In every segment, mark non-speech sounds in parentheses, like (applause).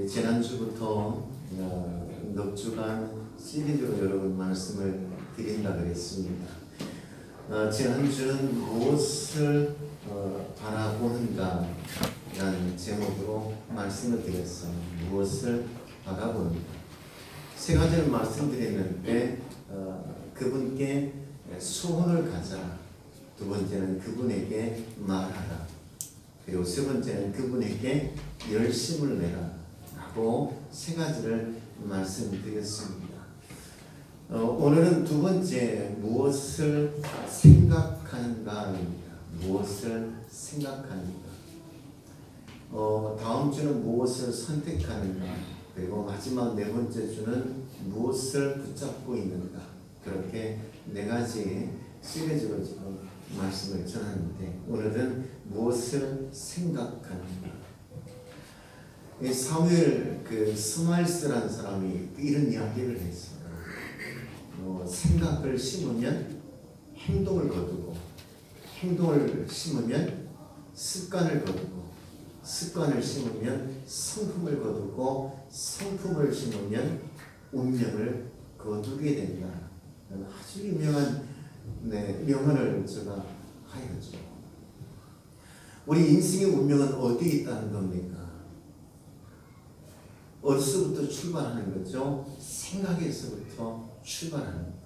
예, 지난주부터 어, 넉 주간 시리즈로 여러분 말씀을 드린다 그랬습니다. 어, 지난주는 무엇을 어, 바라보는가 라는 제목으로 말씀을 드렸어요. 무엇을 바라보는가. 세 가지를 말씀드렸는데 어, 그분께 소원을 가져라. 두 번째는 그분에게 말하라. 그리고 세 번째는 그분에게 열심을 내라. 라고 세 가지를 말씀드렸습니다. 어, 오늘은 두 번째 무엇을 생각하는가입니다. 무엇을 생각하는가. 어, 다음 주는 무엇을 선택하는가. 그리고 마지막 네 번째 주는 무엇을 붙잡고 있는가. 그렇게 네 가지 시리즈로 지금 말씀을 전하는데 오늘은 무엇을 생각하는가. 이 사무엘 그 스마일스라는 사람이 이런 이야기를 했어요. 어, 생각을 심으면 행동을 거두고 행동을 심으면 습관을 거두고 습관을 심으면 성품을 거두고 성품을 심으면 운명을 거두게 된다. 아주 유명한 네, 명언을 제가 하였죠. 우리 인생의 운명은 어디에 있다는 겁니까? 어디서부터 출발하는 거죠? 생각에서부터 출발하는 거예요.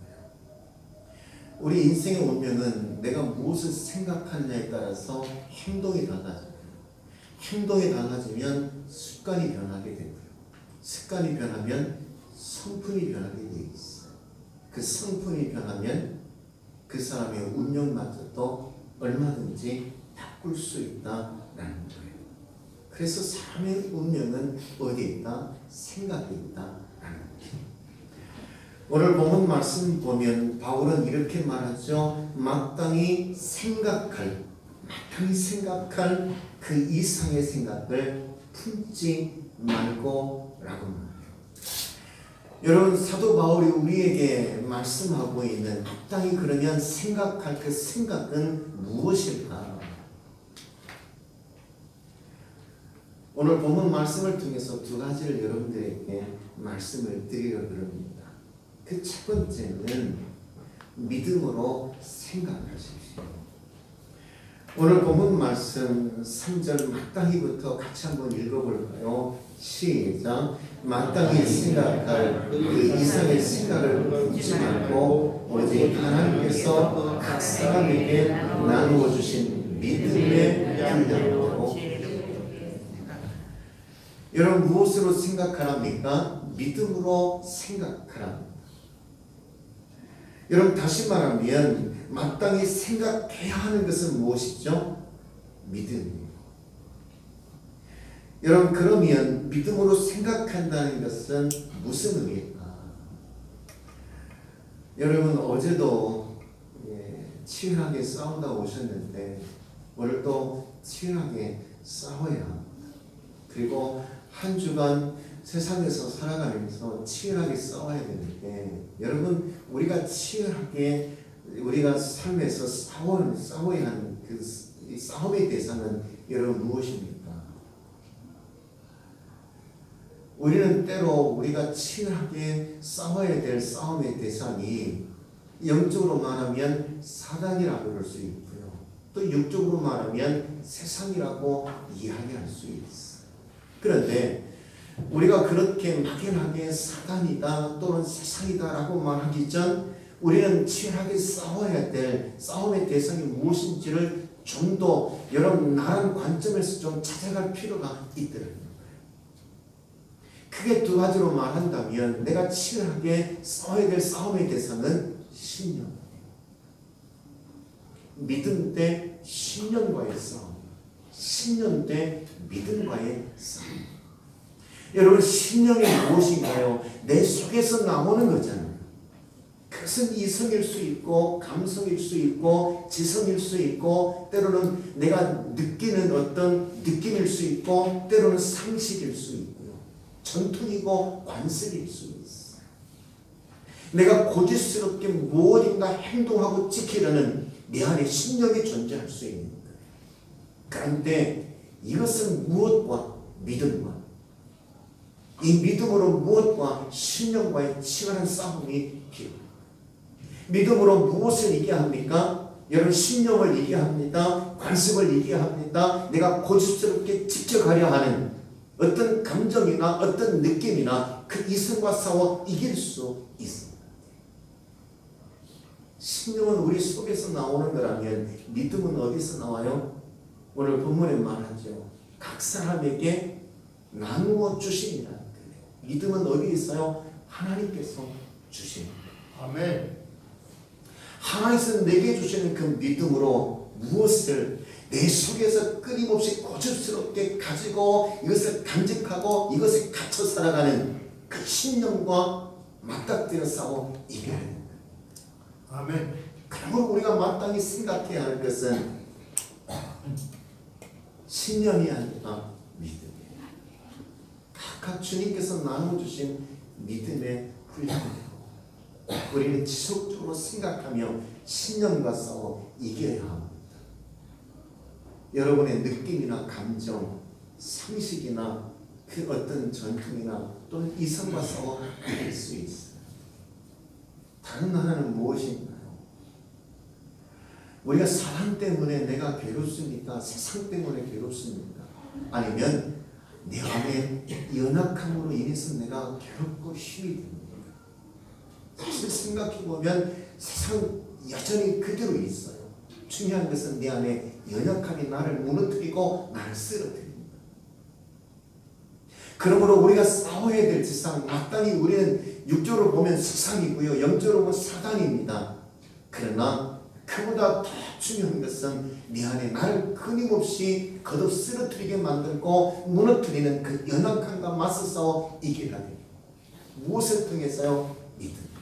우리 인생의 운명은 내가 무엇을 생각하느냐에 따라서 행동이 달라져요. 행동이 달라지면 습관이 변하게 되고요. 습관이 변하면 성품이 변하게 돼 있어요. 그 성품이 변하면 그 사람의 운명마저도 얼마든지 바꿀 수 있다라는 거예요. 그래서 사람의 운명은 어디에 있다? 생각에 거예요. 오늘 본문 말씀 보면 바울은 이렇게 말하죠. 마땅히 생각할, 마땅히 생각할 그 이상의 생각을 품지 말고 라고 말해요. 여러분 사도 바울이 우리에게 말씀하고 있는 마땅히 그러면 생각할 그 생각은 무엇일까? 오늘 본문 말씀을 통해서 두 가지를 여러분들에게 말씀을 드리려고 합니다. 그 첫 번째는 믿음으로 생각하십시오. 오늘 본문 말씀 3절 마땅히부터 같이 한번 읽어볼까요? 시작. 마땅히 생각할 그 이상의 생각을 품지 말고 오직 하나님께서 각 사람에게 나누어 주신 믿음의 분량으로 여러분 무엇으로 생각하랍니까? 믿음으로 생각하랍니다. 여러분 다시 말하면 마땅히 생각해야 하는 것은 무엇이죠? 믿음이에요. 여러분 그러면 믿음으로 생각한다는 것은 무슨 의미일까? 여러분 어제도 예, 치열하게 싸우다 오셨는데 오늘도 치열하게 싸워야. 그리고 한 주간 세상에서 살아가면서 치열하게 싸워야 되는데 여러분 우리가 치열하게 우리가 삶에서 싸워 싸워야 하는 그 싸움의 대상은 여러분 무엇입니까? 우리는 때로 우리가 치열하게 싸워야 될 싸움의 대상이 영적으로 말하면 사단이라고 그럴 수 있고요. 또 육적으로 말하면 세상이라고 이야기할 수 있어요. 그런데 우리가 그렇게 막연하게 사단이다 또는 세상이다라고 말하기 전 우리는 치열하게 싸워야 될 싸움의 대상이 무엇인지를 좀 더 여러분 나란 관점에서 좀 찾아갈 필요가 있더라고요. 크게 두 가지로 말한다면 내가 치열하게 싸워야 될 싸움의 대상은 신념. 믿음 대 신념과의 싸움. 신념 대 믿음과의 싸움. 여러분 신념이 무엇인가요? 내 속에서 나오는 거잖아요. 그것은 이성일 수 있고 감성일 수 있고 지성일 수 있고 때로는 내가 느끼는 어떤 느낌일 수 있고 때로는 상식일 수 있고요. 전통이고 관습일 수 있어요. 내가 고집스럽게 무엇인가 행동하고 지키려는 내 안에 신념이 존재할 수 있는. 그런데 이것은 무엇과 믿음과 이 믿음으로 무엇과 신령과의 치열한 싸움이 필요합니다. 믿음으로 무엇을 이겨야 합니까? 여러분 신령을 이겨야 합니다. 관습을 이겨야 합니다. 내가 고집스럽게 지켜가려 하는 어떤 감정이나 어떤 느낌이나 그 이성과 싸워 이길 수 있습니다. 신령은 우리 속에서 나오는 거라면 믿음은 어디서 나와요? 오늘 본문에 말하죠. 각 사람에게 나누어 거예요. 믿음은 어디 있어요? 하나님께서 주십니다. 아멘. 하나님께서 내게 주시는 그 믿음으로 무엇을 내 속에서 끊임없이 고집스럽게 가지고 이것을 간직하고 이것에 갇혀 살아가는 그 신념과 맞닥뜨려 싸워 이겨야 됩니다. 아멘. 그러므로 우리가 마땅히 생각해야 할 것은 신념이 아니라 믿음이에요. 각각 주님께서 나눠주신 믿음의 훈련이고 우리는 지속적으로 생각하며 신념과 싸워 이겨야 합니다. 여러분의 느낌이나 감정, 상식이나 그 어떤 전통이나 또는 이성과 싸워 이길 수 있어요. 다른 하나는 무엇인가요? 우리가 사람 때문에 내가 괴롭습니까? 세상 때문에 괴롭습니까? 아니면 내 안에 연약함으로 인해서 내가 괴롭고 힘이 듭니까? 사실 생각해 보면 세상 여전히 그대로 있어요. 중요한 것은 내 안에 연약함이 나를 무너뜨리고 나를 쓰러뜨립니다. 그러므로 우리가 싸워야 될 지상 마땅히 우리는 육적으로 보면 세상이고요. 영적으로 보면 사단입니다. 그러나 그보다 더 중요한 것은 내 안에 나를 끊임없이 거듭 쓰러뜨리게 만들고 무너뜨리는 그 연약함과 맞서 싸워 이겨야 돼요. 무엇을 통해서요? 믿음.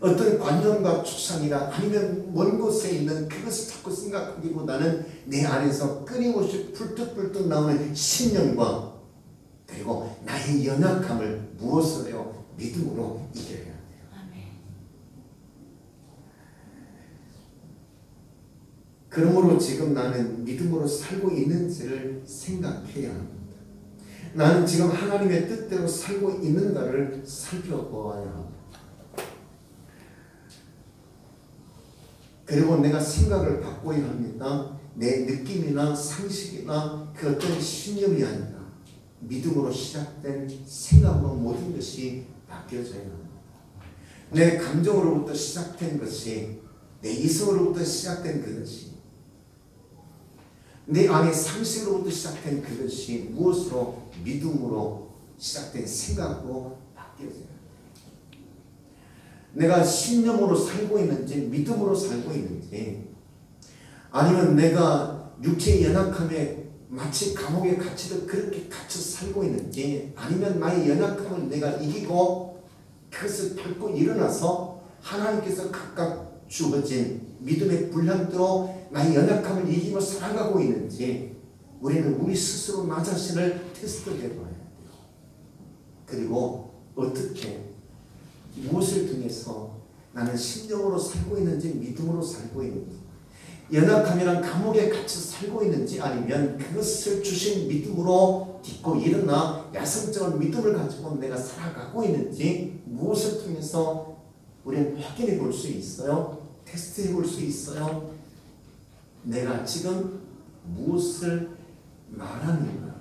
어떤 관념과 추상이나 아니면 먼 곳에 있는 그것을 자꾸 생각하기보다는 내 안에서 끊임없이 불뚝불뚝 나오는 신념과 그리고 나의 연약함을 무엇으로요? 믿음으로 이겨야 돼요. 그러므로 지금 나는 믿음으로 살고 있는지를 생각해야 합니다. 나는 지금 하나님의 뜻대로 살고 있는가를 살펴보아야 합니다. 그리고 내가 생각을 바꿔야 합니다. 내 느낌이나 상식이나 그 어떤 신념이 아니라 믿음으로 시작된 생각으로 모든 것이 바뀌어져야 합니다. 내 감정으로부터 시작된 것이 내 이성으로부터 시작된 그것이 내 안에 상식으로부터 시작된 그것이 무엇으로 믿음으로 시작된 생각으로 바뀌어져야 합니다. 내가 신념으로 살고 있는지 믿음으로 살고 있는지 아니면 내가 육체의 연약함에 마치 감옥에 갇히듯 그렇게 갇혀 살고 있는지 아니면 나의 연약함을 내가 이기고 그것을 밟고 일어나서 하나님께서 각각 주어진 믿음의 분량대로 나의 연약함을 이기며 살아가고 있는지 우리는 우리 스스로 나 자신을 테스트해 봐야 돼요. 그리고 어떻게 무엇을 통해서 나는 심령으로 살고 있는지 믿음으로 살고 있는지 연약함이란 감옥에 갇혀 살고 있는지 아니면 그것을 주신 믿음으로 딛고 일어나 야성적인 믿음을 가지고 내가 살아가고 있는지 무엇을 통해서 우리는 확인해 볼 수 있어요? 테스트해 볼 수 있어요? 내가 지금 무엇을 말하는가?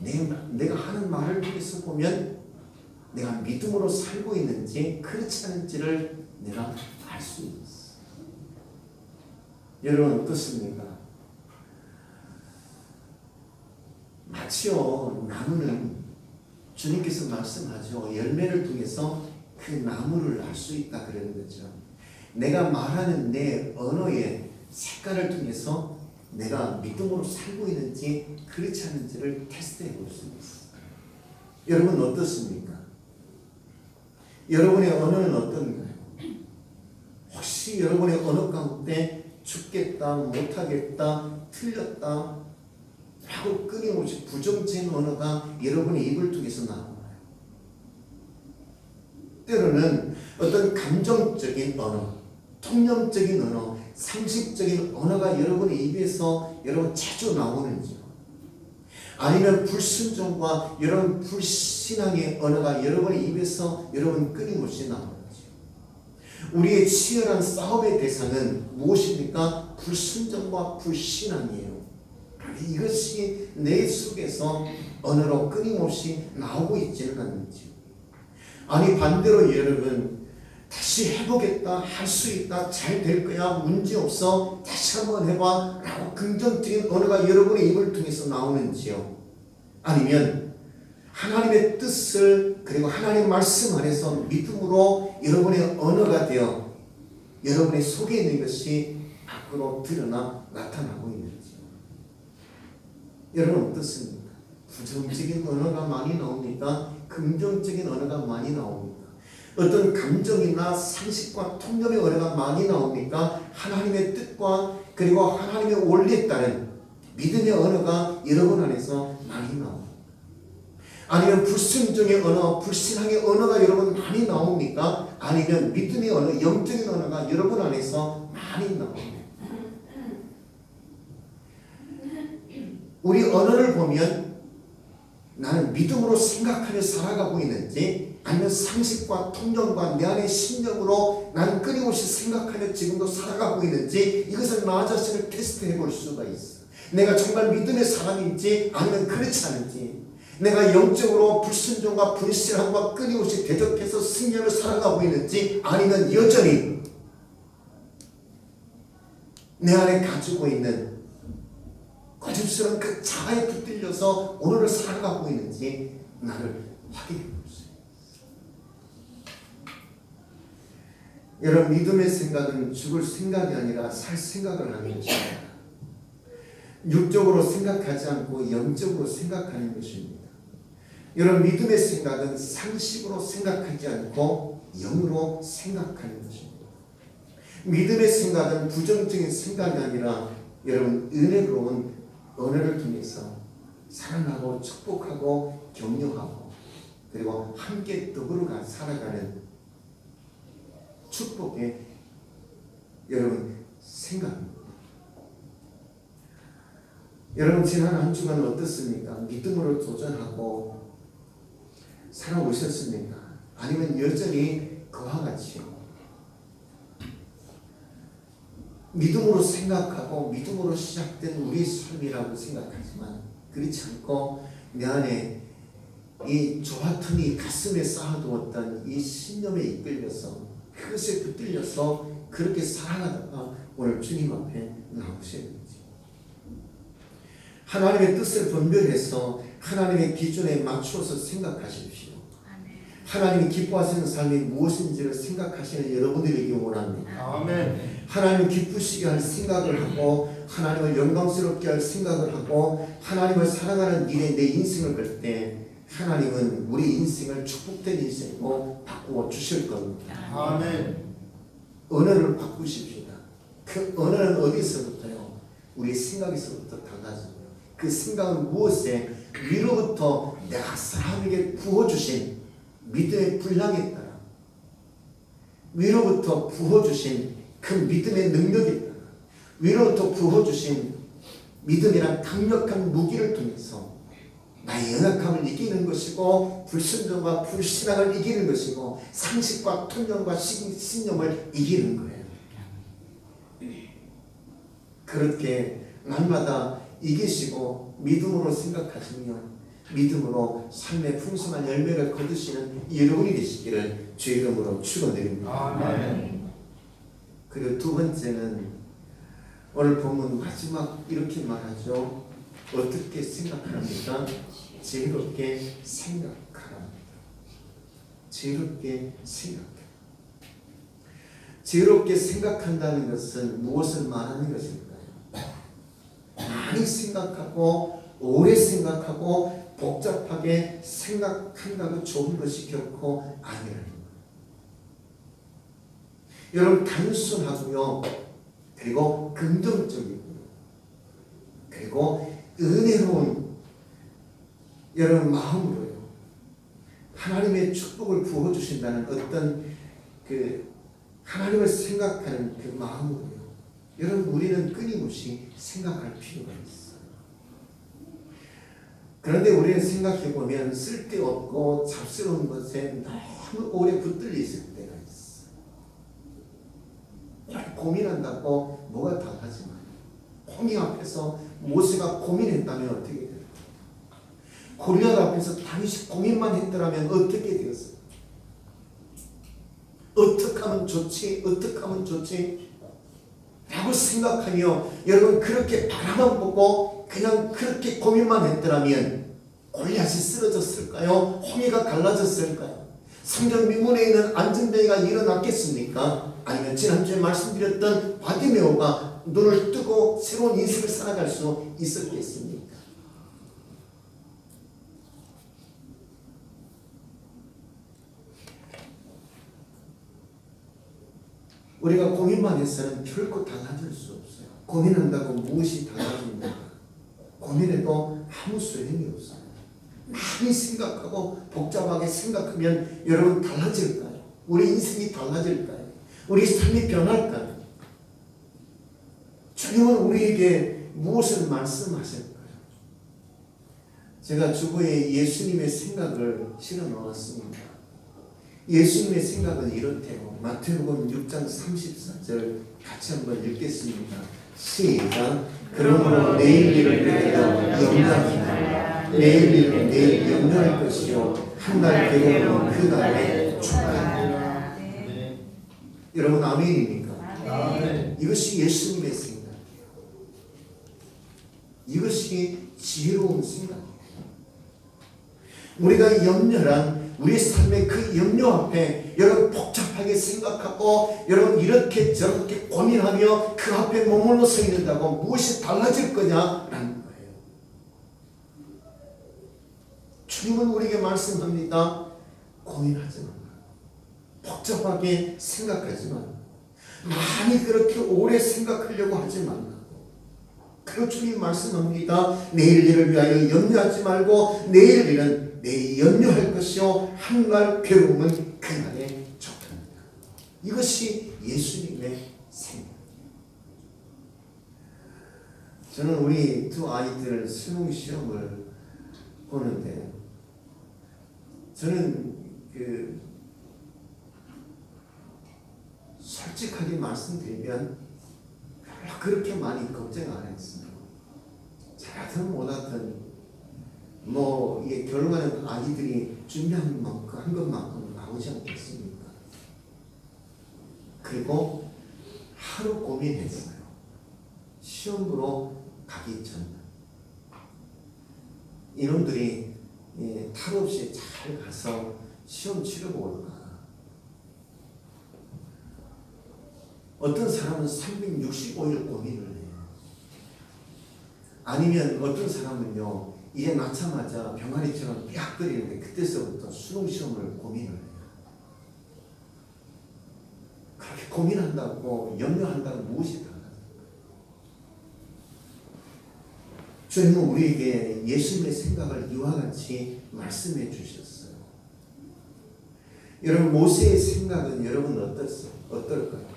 내, 내가 하는 말을 통해서 보면 내가 믿음으로 살고 있는지 그렇지 않은지를 내가 알 수 있어. 여러분 어떻습니까? 마치요 나무는 주님께서 말씀하죠 열매를 통해서 그 나무를 알 수 있다 그러는 거죠. 내가 말하는 내 언어의 색깔을 통해서 내가 믿음으로 살고 있는지 그렇지 않은지를 테스트해 볼 수 있어. 여러분 어떻습니까? 여러분의 언어는 어떤가요? 혹시 여러분의 언어 가운데 죽겠다, 못하겠다, 틀렸다 하고 끊임없이 부정적인 언어가 여러분의 입을 통해서 나오나요? 때로는 어떤 감정적인 언어, 통념적인 언어, 상식적인 언어가 여러분의 입에서 여러분 자주 나오는지요? 아니면 불순종과 여러분 불신앙의 언어가 여러분의 입에서 여러분 끊임없이 나오는지 우리의 치열한 싸움의 대상은 무엇입니까? 불순종과 불신앙이에요. 이것이 내 속에서 언어로 끊임없이 나오고 있지는 않는지 아니 반대로 여러분 다시 해보겠다 할 수 있다 잘 될 거야 문제 없어 다시 한번 해봐 라고 긍정적인 언어가 여러분의 입을 통해서 나오는지요 아니면 하나님의 뜻을 그리고 하나님의 말씀 안에서 믿음으로 여러분의 언어가 되어 여러분의 속에 있는 것이 밖으로 드러나 나타나고 있는지 여러분 어떻습니까? 부정적인 언어가 많이 나옵니까? 긍정적인 언어가 많이 나옵니까? 어떤 감정이나 상식과 통념의 언어가 많이 나옵니까? 하나님의 뜻과 그리고 하나님의 원리에 따른 믿음의 언어가 여러분 안에서 많이 나옵니다. 아니면 불순종의 언어, 불신앙의 언어가 여러분 많이 나옵니까? 아니면 믿음의 언어, 영적인 언어가 여러분 안에서 많이 나옵니다. 우리 언어를 보면 나는 믿음으로 생각하며 살아가고 있는지 아니면 상식과 통념과 내 안의 신념으로 나는 끊임없이 생각하며 지금도 살아가고 있는지 이것을 나 자신을 테스트해 볼 수가 있어. 내가 정말 믿음의 사람인지 아니면 그렇지 않은지 내가 영적으로 불순종과 불신앙과 끊임없이 대적해서 승리하며 살아가고 있는지 아니면 여전히 내 안에 가지고 있는 거짓스러운 그 자아에 붙들려서 오늘을 살아가고 있는지 나를 확인해 보세요. 여러분 믿음의 생각은 죽을 생각이 아니라 살 생각을 하는 것입니다. 육적으로 생각하지 않고 영적으로 생각하는 것입니다. 여러분 믿음의 생각은 상식으로 생각하지 않고 영으로 생각하는 것입니다. 믿음의 생각은 부정적인 생각이 아니라 여러분 은혜로운 언어를 통해서 사랑하고 축복하고 격려하고 그리고 함께 더불어 살아가는 축복의 여러분 생각입니다. 여러분 지난 한 주간 어떻습니까? 믿음으로 도전하고 살아오셨습니까? 아니면 여전히 그와 같이 믿음으로 생각하고 믿음으로 시작된 우리 삶이라고 생각하지만 그렇지 않고 내 안에 이 조화통이 가슴에 쌓아두었던 이 신념에 이끌려서 그것에 붙들려서 그렇게 살아가다가 오늘 주님 앞에 나오셔야 되지. 하나님의 뜻을 분별해서 하나님의 기준에 맞추어서 생각하십시오. 하나님이 기뻐하시는 삶이 무엇인지를 생각하시는 여러분들에게 원합니다. 아멘. 하나님 기쁘시게 할 생각을 하고 하나님을 영광스럽게 할 생각을 하고 하나님을 사랑하는 일에 내 인생을 걸때 하나님은 우리 인생을 축복된 인생으로 바꾸어 주실 겁니다. 아멘. 언어를 바꾸십시다. 그 언어는 어디서부터요? 우리 생각에서부터 달라집니다. 그 생각은 무엇에 위로부터 내가 사람에게 부어주신 믿음의 분량에 따라 위로부터 부어주신 그 믿음의 능력에 따라 위로부터 부어주신 믿음이란 강력한 무기를 통해서 나의 연약함을 이기는 것이고 불순종과 불신앙을 이기는 것이고 상식과 통념과 신- 신념을 이기는 거예요. 그렇게 날마다 이기시고 믿음으로 생각하시며 믿음으로 삶의 풍성한 열매를 거두시는 여러분이 되시기를 주 이름으로 축원드립니다. 아멘. 그리고 두 번째는 오늘 본문 마지막 이렇게 말하죠. 어떻게 생각합니까? 지혜롭게 생각하랍니다. 지혜롭게 생각해. 지혜롭게 생각한다는 것은 무엇을 말하는 것일까요? 많이 생각하고 오래 생각하고 복잡하게 생각한다고 좋은 것이 결코 아니라는 거예요. 여러분 단순하고요. 그리고 긍정적이고요. 그리고 은혜로운 여러분 마음으로요. 하나님의 축복을 부어 주신다는 어떤 그 하나님을 생각하는 그 마음으로요. 여러분 우리는 끊임없이 생각할 필요가 있어요. 그런데 우리는 생각해 보면 쓸데없고 잡스러운 것에 너무 오래 붙들려 있을 때가 있어. 이렇게 고민한다고 뭐가 달라지나요? 홍해 앞에서 모세가 고민했다면 어떻게 될까? 골리앗 앞에서 다윗이 고민만 했더라면 어떻게 되었을까? 어떻게 하면 좋지? 어떻게 하면 좋지? 라고 생각하며 여러분 그렇게 바라만 보고 그냥 그렇게 고민만 했더라면 골리앗이 쓰러졌을까요? 홍해가 갈라졌을까요? 성전 미문에 있는 안전뱅이가 일어났겠습니까? 아니면 지난주에 말씀드렸던 바디메오가 눈을 뜨고 새로운 인생을 살아갈 수 있었겠습니까? 우리가 고민만 해서는 결코 달라질 수 없어요. 고민한다고 무엇이 달라집니까? 고민해도 아무 소용이 없어요. 많이 생각하고 복잡하게 생각하면 여러분 달라질까요? 우리 인생이 달라질까요? 우리 삶이 변할까요? 주님은 우리에게 무엇을 말씀하실까요? 제가 주보에 예수님의 생각을 실어 놓았습니다. 예수님의 생각은 이렇대요. 마태복음 6장 34절 같이 한번 읽겠습니다. 시작. 그러므로 내일 일을 염려하지 말라. 내일 일은 내일 염려할 것이요 한날 배고픔은 그 날에 축하하리라. 네. 여러분 아멘입니까? 아멘. 이것이 예수님의 생각이에요. 이것이 지혜로운 생각이에요. 우리가 염려란 우리 삶의 그 염려 앞에 여러분 복잡하게 생각하고 여러분 이렇게 저렇게 고민하며 그 앞에 머물러 서 있는다고 무엇이 달라질 거냐라는 거예요. 주님은 우리에게 말씀합니다. 고민하지 말라. 복잡하게 생각하지 말라. 많이 그렇게 오래 생각하려고 하지 말라. 그리고 주님 말씀합니다. 내일 일을 위하여 염려하지 말고 내일 일은 내일 염려할 것이요 한날 괴로움은 그날에 적합니다. 이것이 예수님의. 저는 우리 두 아이들 수능 시험을 보는데 저는 그 솔직하게 말씀드리면 별로 그렇게 많이 걱정 안 했어요. 잘하든 못하든 뭐 이게 결과는 아이들이 준비한 만큼 한 것만큼 나오지 않겠습니까? 그리고 하루 고민했어요. 시험으로 가기 전 이놈들이 예, 탈 없이 잘 가서 시험 치르고 올까? 어떤 사람은 365일 고민을 해요. 아니면 어떤 사람은요, 이제 낳자마자 병아리처럼 삐약거리는데 그때서부터 수능 시험을 고민을 해요. 그렇게 고민한다고 염려한다고 무엇이? 주님은 우리에게 예수님의 생각을 이와 같이 말씀해 주셨어요. 여러분 모세의 생각은 여러분 어떻어요? 어떨까요?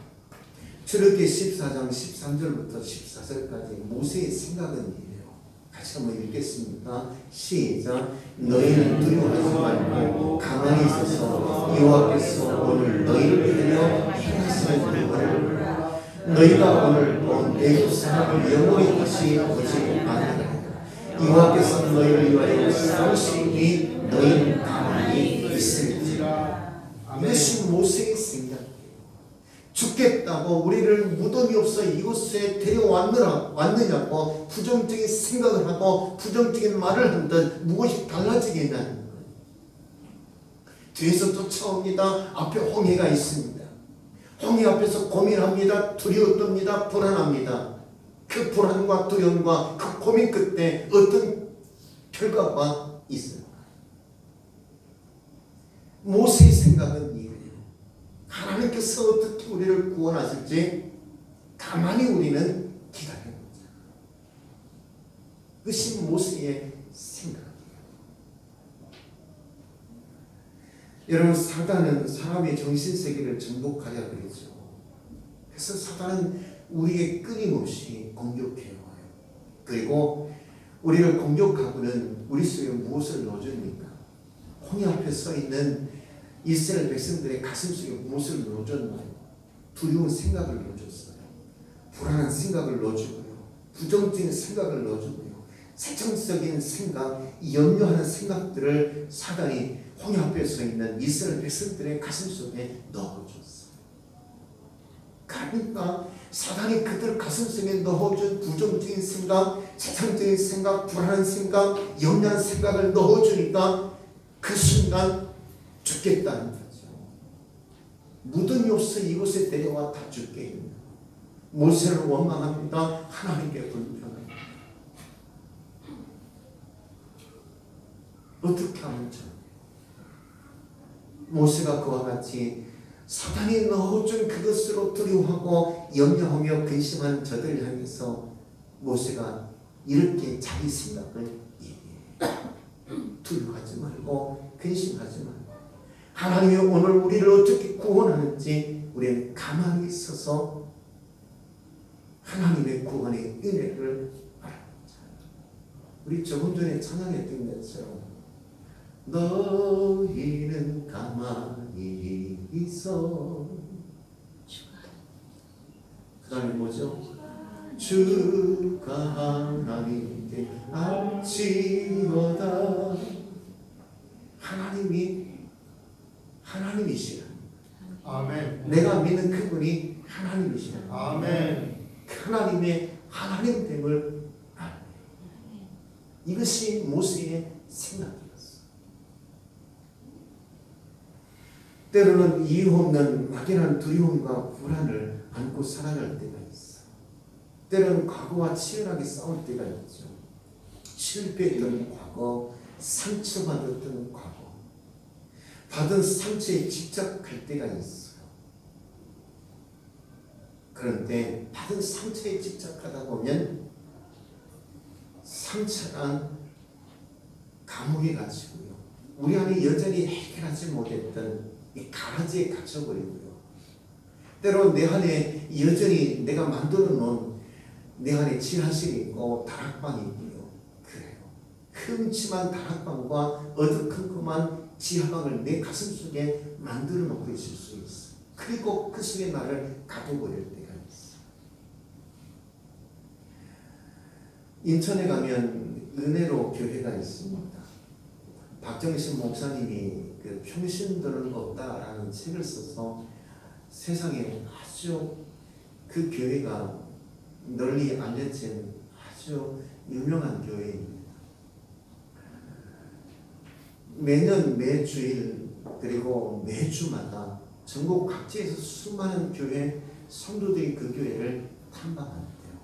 출애굽기 14장 13절부터 14절까지 모세의 생각은 이래요. 같이 한번 읽겠습니다. 시작. 너희는 두려워하지 말고 가만히 있어서 여호와께서 오늘 너희를 위하여 행하시는 일을 너희가 오늘 본 애굽 사람을 영원히 다시 보지 아니하리라. 여호와께서 너희를 위하여 싸우시니 너희는 가만히 있을지라. 생각. 죽겠다고 우리를 무덤이 없어 이곳에 데려왔느라 왔느냐고 부정적인 생각을 하고 부정적인 말을 한듯 무엇이 달라지겠냐는. 뒤에서 쫓아옵니다. 앞에 홍해가 있습니다. 홍해 앞에서 고민합니다. 두려웠답니다. 불안합니다. 그 불안과 두려움과 그 고민 끝에 어떤 결과가 있어요. 모세의 생각은 이래요. 하나님께서 어떻게 우리를 구원하실지 가만히 우리는 기다리는 거죠. 그것이 모세의 생각이에요. 여러분 사단은 사람의 정신 세계를 정복하려 그러죠. 그래서 사단은 우리에게 끊임없이 공격해요. 그리고 우리를 공격하고는 우리 속에 무엇을 넣어줍니까? 홍해 앞에 서 있는 이스라엘 백성들의 가슴 속에 무엇을 넣어줬나요? 두려운 생각을 넣어줬어요. 불안한 생각을 넣어주고요. 부정적인 생각을 넣어주고요. 세상적인 생각, 염려하는 생각들을 사단이 홍해 앞에 서 있는 이스라엘 백성들의 가슴 속에 넣어줬어요. 그러니까 사단이 그들 가슴 속에 넣어준 부정적인 생각, 세상적인 생각, 불안한 생각, 염려한 생각을 넣어주니까 그 순간 죽겠다는 거죠. 무덤이 없어 이곳에 데려와 다 죽게 합니다. 모세를 원망합니다. 하나님께 불평합니다. 어떻게 하면 좋 모세가 그와 같이 사단이 넣어준 그것으로 두려워하고 염려하며 근심하는 저들을 향해서 모세가 이렇게 자기 생각을 얘기해요. (clears throat) 두려워하지 말고 근심하지 말고 하나님이 오늘 우리를 어떻게 구원하는지 우리는 가만히 있어서 하나님의 구원의 은혜를 바라보자. 우리 조금 전에 찬양했던 것처럼 너희는 가만히 있어 그 다음에 뭐죠? 주가 하나님께 알지어다 하나님이 하나님이시라 아멘. 내가 믿는 그분이 하나님이시라 아멘. 하나님의 하나님됨을 알 이것이 모세의 생각이었어. 때로는 이유 없는 막연한 두려움과 불안을 안고 살아갈 때가 있어. 때로는 과거와 치열하게 싸울 때가 있죠. 실패했던 과거, 상처받았던 과거, 받은 상처에 집착할 때가 있어요. 그런데 받은 상처에 집착하다 보면 상처가 감옥에 갇히고요. 우리 안에 여전히 해결하지 못했던 이 가라지에 갇혀버리고요. 때로 내 안에 여전히 내가 만들어 놓은 내 안에 지하실이 있고 다락방이 있고요. 그래요. 흠침한 다락방과 어두컴컴한 지하방을 내 가슴 속에 만들어 놓고 있을 수 있어. 그리고 그 속에 나를 가둬버릴 때가 있어. 인천에 가면 은혜로 교회가 있습니다. 박정신 목사님이 그 평신도는 없다라는 책을 써서 세상에 아주 그 교회가 널리 알려진 아주 유명한 교회입니다. 매년 매주일 그리고 매주마다 전국 각지에서 수많은 교회 성도들이 그 교회를 탐방한대요.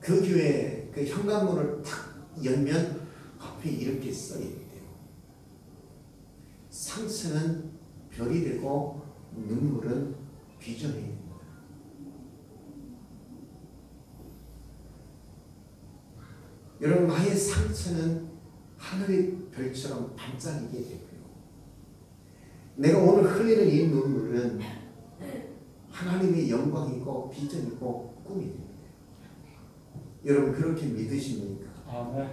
그 교회 그 현관문을 탁 열면 앞에 이렇게 써 있대요. 상처는 별이 되고 눈물은 비전이 됩니다. 여러분 나의 상처는 하늘의 별처럼 반짝이게 되고요. 내가 오늘 흘리는 이 눈물은 하나님의 영광이고 비전이고 꿈이 됩니다. 여러분 그렇게 믿으십니까? 아멘.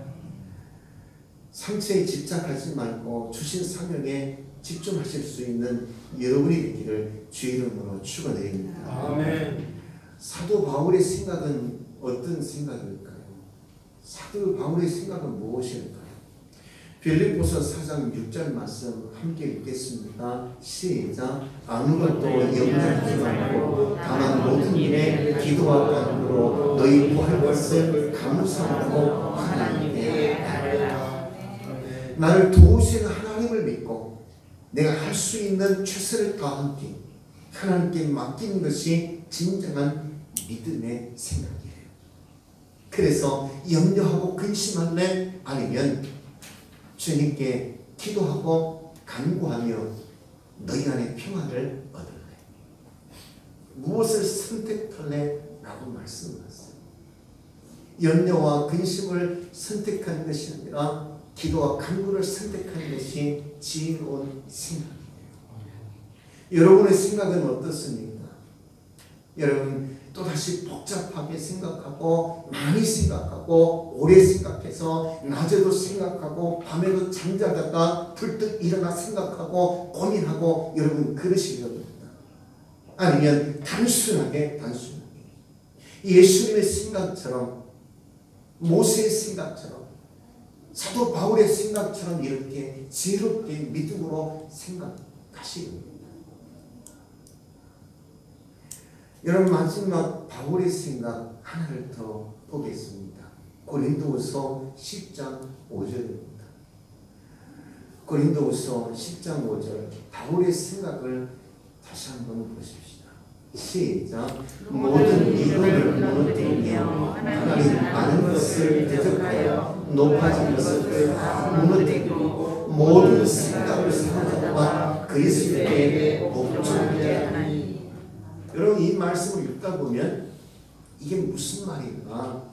상처에 집착하지 말고 주신 사명에 집중하실 수 있는 여러분이 되기를 주 이름으로 축원드립니다. 아멘. 사도 바울의 생각은 어떤 생각일까요? 사도 바울의 생각은 무엇일까요? 빌립보서 4장 6절 말씀 함께 읽겠습니다. 시작. 아무것도 염려하지 말고 다만 모든 일에 기도와 간구로 너희 구할 것을 감사하고 하나님께 달라. 나를 도우시는 하나님을 믿고 내가 할 수 있는 최선을 다함께 하나님께 맡기는 것이 진정한 믿음의 생각이에요. 그래서 염려하고 근심할래 아니면 주님께 기도하고 간구하며 너희 안에 평안을 얻을래. 무엇을 선택할래? 라고 말씀하세요. 염려와 근심을 선택하는 것이 아니라 기도와 간구를 선택하는 것이 지혜로운 생각이에요. 여러분의 생각은 어떻습니까? 여러분 또다시 복잡하게 생각하고 많이 생각하고 오래 생각해서 낮에도 생각하고 밤에도 잠자다가 불떡 일어나 생각하고 고민하고 여러분 그러시려고 합니다. 아니면 단순하게 단순하게 예수님의 생각처럼 모세의 생각처럼 사도 바울의 생각처럼 이렇게 지혜롭게 믿음으로 생각하시는 겁니다. 여러분 마지막 바울의 생각 하나를 더 보겠습니다. 고린도후서 10장 5절입니다. 고린도후서 10장 5절 바울의 생각을 다시 한번 보십시다. 시작. 모든 이론을 무너뜨리며 하나님 아는 것을 대적하여 높아진 것을 무너뜨리고 모든 생각을 사로잡아 여러분 이 말씀을 읽다 보면 이게 무슨 말인가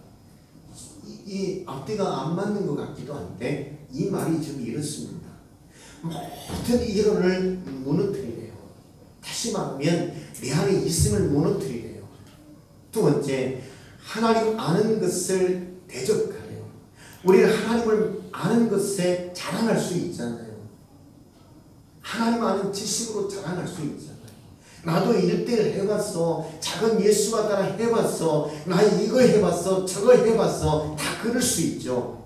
이, 이 앞뒤가 안 맞는 것 같기도 한데 이 말이 지금 이렇습니다. 모든 이론을 무너뜨리래요. 다시 말하면 내 안에 있음을 무너뜨리래요. 두 번째 하나님 아는 것을 대적하래요. 우리는 하나님을 아는 것에 자랑할 수 있잖아요. 하나님 아는 지식으로 자랑할 수 있잖아요. 나도 일대를 해봤어. 작은 예수가 따라 해봤어. 나 이거 해봤어. 저거 해봤어. 다 그럴 수 있죠.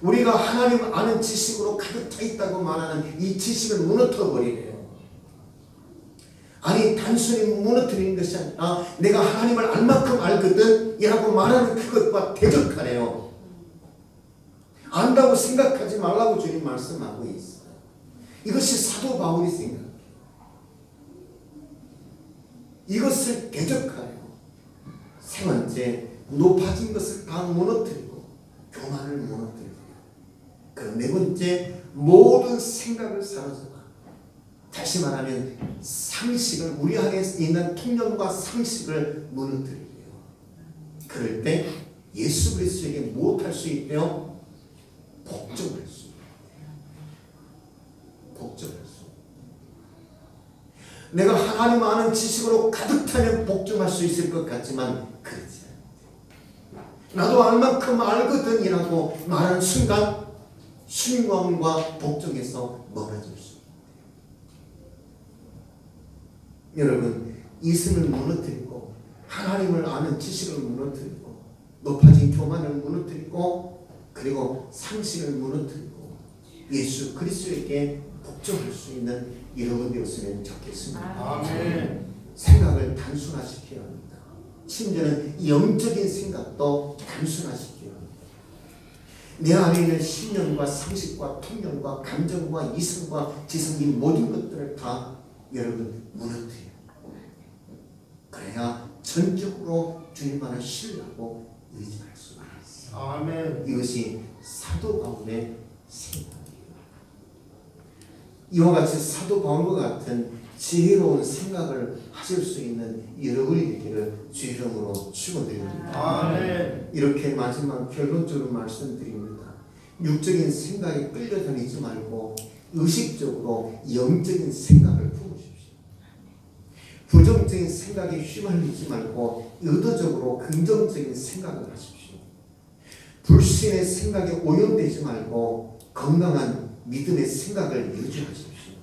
우리가 하나님 아는 지식으로 가득 차 있다고 말하는 이 지식을 무너뜨려 버리래요. 아니 단순히 무너뜨리는 것이 아니라 내가 하나님을 알 만큼 알거든 이라고 말하는 그것과 대적하네요. 안다고 생각하지 말라고 주님 말씀하고 있어요. 이것이 사도 바울이 생각해요. 이것을 대적하여 세 번째 높아진 것을 다 무너뜨리고 교만을 무너뜨리고 그리고 네 번째 모든 생각을 사로잡아 다시 말하면 상식을 우리 안에 있는 통념과 상식을 무너뜨리고요. 그럴 때 예수 그리스도에게 무엇할 수 있대요? 복종할 수 있대요. 복종할 수. 내가 하나님 아는 지식으로 가득 차면 복종할 수 있을 것 같지만 그렇지. 나도 알 만큼 알거든이라고 말하는 순간 순검과 복종에서 멀어질 수. 여러분 이승을 무너뜨리고 하나님을 아는 지식을 무너뜨리고 높아진 교만을 무너뜨리고 그리고 상식을 무너뜨리고 예수 그리스도에게 복종할 수 있는 여러분 되었으면 좋겠습니다. 아멘. 생각을 단순화시켜야 합니다. 심지어는 영적인 생각도 단순화시켜야 합니다. 내 안에 있는 신념과 상식과 통념과 감정과 이성과 지성 이 모든 것들을 다 여러분 무너뜨려. 그래야 전적으로 주님만을 신뢰하고 의지할 수가 있어. 아멘. 이것이 사도 바울의 생각 이와 같이 사도 바울과 같은 지혜로운 생각을 하실 수 있는 여러분이 되기를 주 이름으로 축원드립니다. 아멘. 이렇게 마지막 결론적으로 말씀드립니다. 육적인 생각에 끌려 다니지 말고 의식적으로 영적인 생각을 품으십시오. 부정적인 생각에 휘말리지 말고 의도적으로 긍정적인 생각을 하십시오. 불신의 생각에 오염되지 말고 건강한 믿음의 생각을 유지하십시오.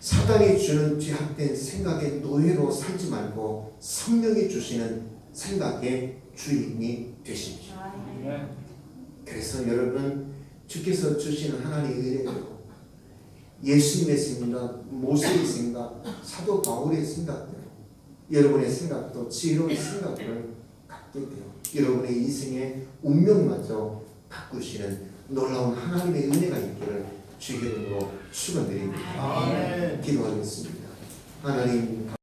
사단이 주는 죄악된 생각의 노예로 살지 말고 성령이 주시는 생각의 주인이 되십시오. 그래서 여러분 주께서 주시는 하나님의 은혜로 예수님의 생각, 모세의 생각, 사도 바울의 생각대로 여러분의 생각도 지혜로운 생각을 갖게 돼요. 여러분의 인생의 운명마저 바꾸시는 놀라운 하나님의 은혜가 있기를 주의 이름으로 축원드립니다. 아멘. 기도하겠습니다. 하나님